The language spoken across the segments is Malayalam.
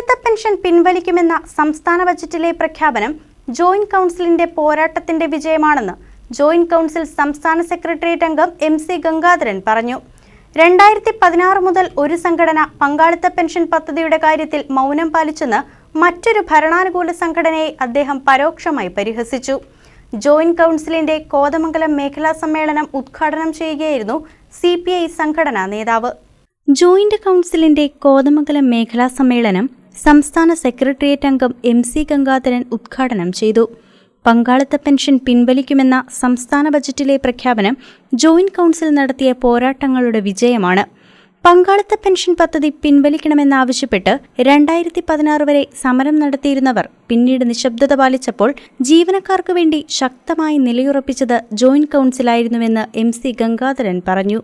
പങ്കാളിത്ത പെൻഷൻ പിൻവലിക്കുമെന്ന സംസ്ഥാന ബജറ്റിലെ പ്രഖ്യാപനം ജോയിന്റ് കൗൺസിലിന്റെ പോരാട്ടത്തിന്റെ വിജയമാണെന്ന് ജോയിന്റ് കൗൺസിൽ സംസ്ഥാന സെക്രട്ടേറിയറ്റ് അംഗം എം സി ഗംഗാധരൻ പറഞ്ഞു. രണ്ടായിരത്തി പതിനാറ് മുതൽ ഒരു സംഘടന പങ്കാളിത്ത പെൻഷൻ പദ്ധതിയുടെ കാര്യത്തിൽ മൗനം പാലിച്ചെന്ന് മറ്റൊരു ഭരണാനുകൂല സംഘടനയെ അദ്ദേഹം പരോക്ഷമായി പരിഹസിച്ചു. ജോയിന്റ് കൗൺസിലിന്റെ കോതമംഗലം മേഖലാ സമ്മേളനം ഉദ്ഘാടനം ചെയ്യുകയായിരുന്നു സി സംഘടനാ നേതാവ്. ജോയിന്റ് കൗൺസിലിന്റെ കോതമംഗലം മേഖലാ സമ്മേളനം സംസ്ഥാന സെക്രട്ടേറിയറ്റ് അംഗം എം സി ഗംഗാധരൻ ഉദ്ഘാടനം ചെയ്തു. പങ്കാളിത്ത പെൻഷൻ പിൻവലിക്കുമെന്ന സംസ്ഥാന ബജറ്റിലെ പ്രഖ്യാപനം ജോയിന്റ് കൗൺസിൽ നടത്തിയ പോരാട്ടങ്ങളുടെ വിജയമാണ്. പങ്കാളിത്ത പെൻഷൻ പദ്ധതി പിൻവലിക്കണമെന്നാവശ്യപ്പെട്ട് രണ്ടായിരത്തി പതിനാറ് വരെ സമരം നടത്തിയിരുന്നവർ പിന്നീട് നിശബ്ദത പാലിച്ചപ്പോൾ ജീവനക്കാർക്ക് വേണ്ടി ശക്തമായി നിലയുറപ്പിച്ചത് ജോയിന്റ് കൗൺസിലായിരുന്നുവെന്ന് എം സി ഗംഗാധരൻ പറഞ്ഞു.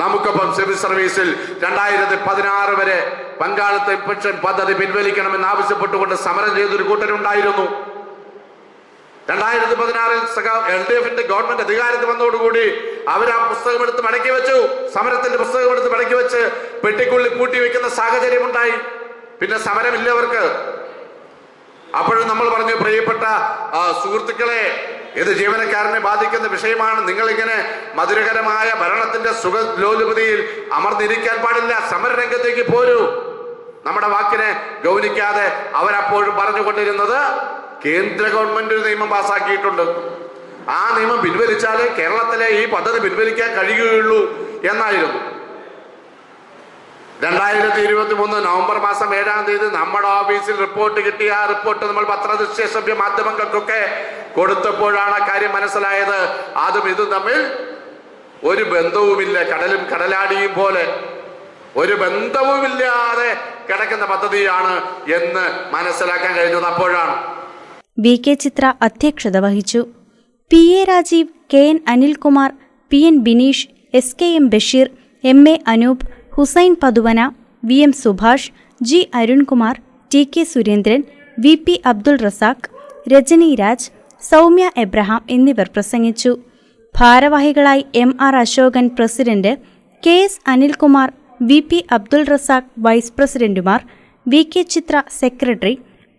നമുക്കൊപ്പം സിവിൽ സർവീസിൽ രണ്ടായിരത്തി പതിനാറ് വരെ പങ്കാളിത്ത പെൻഷൻ പദ്ധതി പിൻവലിക്കണമെന്ന് ആവശ്യപ്പെട്ടുകൊണ്ട് സമരം ചെയ്തൊരു കൂട്ടരുണ്ടായിരുന്നു. രണ്ടായിരത്തി പതിനാറിൽ എൽ ഡി എഫിന്റെ ഗവൺമെന്റ് അധികാരത്തിൽ വന്നതോടുകൂടി അവർ ആ പുസ്തകം എടുത്ത് മടക്കി വെച്ചു. സമരത്തിന്റെ പുസ്തകം എടുത്ത് മടക്കി വെച്ച് പെട്ടിക്കുള്ളിൽ കൂട്ടി വെക്കുന്ന സാഹചര്യം ഉണ്ടായി. പിന്നെ സമരമില്ലവർക്ക്. അപ്പോഴും നമ്മൾ പറഞ്ഞു പ്രിയപ്പെട്ട സുഹൃത്തുക്കളെ ഇത് ജീവനക്കാരനെ ബാധിക്കുന്ന വിഷയമാണ്. നിങ്ങൾ ഇങ്ങനെ മധുരകരമായ ഭരണത്തിന്റെ സുഖലോലുപതിയിൽ അമർന്നിരിക്കാൻ പാടില്ല. സമരരംഗത്തേക്ക് പോരൂ. നമ്മുടെ വാക്കിനെ ഗൗനിക്കാതെ അവരപ്പോഴും പറഞ്ഞുകൊണ്ടിരുന്നത് കേന്ദ്ര ഗവൺമെന്റ് ഒരു നിയമം പാസാക്കിയിട്ടുണ്ട്. ആ നിയമം പിൻവലിച്ചാലേ കേരളത്തിലെ ഈ പദ്ധതി പിൻവലിക്കാൻ കഴിയുകയുള്ളൂ എന്നായിരുന്നു. രണ്ടായിരത്തി ഇരുപത്തി മൂന്ന് നവംബർ മാസം ഏഴാം തീയതി നമ്മുടെ ഓഫീസിൽ റിപ്പോർട്ട് കിട്ടിയ ആ റിപ്പോർട്ട് നമ്മൾ പത്രദൃശ്യ സഭ്യ മാധ്യമങ്ങൾക്കൊക്കെ കൊടുത്തപ്പോഴാണ് ആ കാര്യം മനസ്സിലായത്. അതും ഇതും തമ്മിൽ ഒരു ബന്ധവുമില്ല. കടലും കടലാടിയും പോലെ. ഒരു ബന്ധവുമില്ലാതെ കിടക്കുന്ന പദ്ധതിയാണ് എന്ന് മനസ്സിലാക്കാൻ കഴിഞ്ഞത് അപ്പോഴാണ്. വി കെ ചിത്ര അധ്യക്ഷത വഹിച്ചു. P A Rajeev K N Anilkumar P N Bineesh S K M Basheer M A Anoop Hussain Pathuvana V M Subhash G Arunkumar T K Surendran V P Abdul Razak Rajani Raj Soumya Abraham എന്നിവർ പ്രസംഗിച്ചു. ഭാരവാഹികളായി M R Ashokan president K S Anilkumar V P Abdul Razak vice പ്രസിഡന്റുമാർ V K Chitra secretary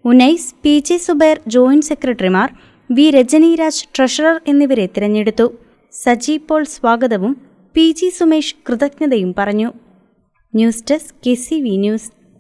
Unais P J Subair joint സെക്രട്ടറിമാർ വി രജനീരാജ് ട്രഷറർ എന്നിവരെ തിരഞ്ഞെടുത്തു. സജി പോൾ സ്വാഗതവും പി ജി സുമേഷ് കൃതജ്ഞതയും പറഞ്ഞു. News desk K C V news.